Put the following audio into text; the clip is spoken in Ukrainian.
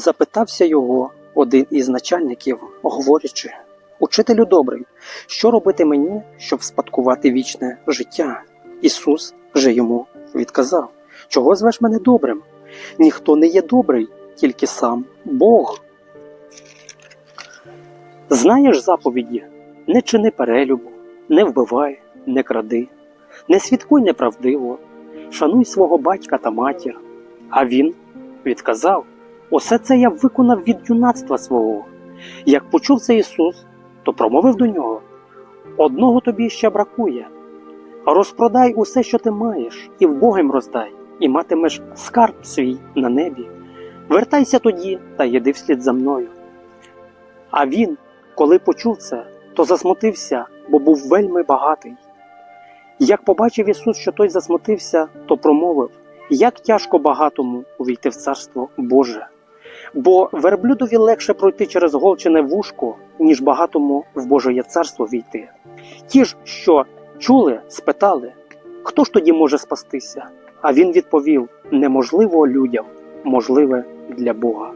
запитався його один із начальників, говорячи: Учителю добрий, що робити мені, щоб спадкувати вічне життя? Ісус же йому відказав: Чого звеш мене добрим? Ніхто не є добрий, тільки сам Бог. Знаєш заповіді: не чини перелюбу, не вбивай, не кради, не свідкуй неправдиво, шануй свого батька та матір. А він відказав: Усе це я виконав від юнацтва свого. Як почув це Ісус, то промовив до нього: Одного тобі ще бракує. Розпродай усе, що ти маєш, і вбогим роздай, і матимеш скарб свій на небі. Вертайся тоді та їди вслід за мною. А він, коли почув це, то засмутився, бо був вельми багатий. Як побачив Ісус, що той засмутився, то промовив, як тяжко багатому увійти в царство Боже. Бо верблюдові легше пройти через голчене вушко, ніж багатому в Божоє царство війти. Ті ж, що чули, спитали, хто ж тоді може спастися? А він відповів: неможливо людям, можливе для Бога.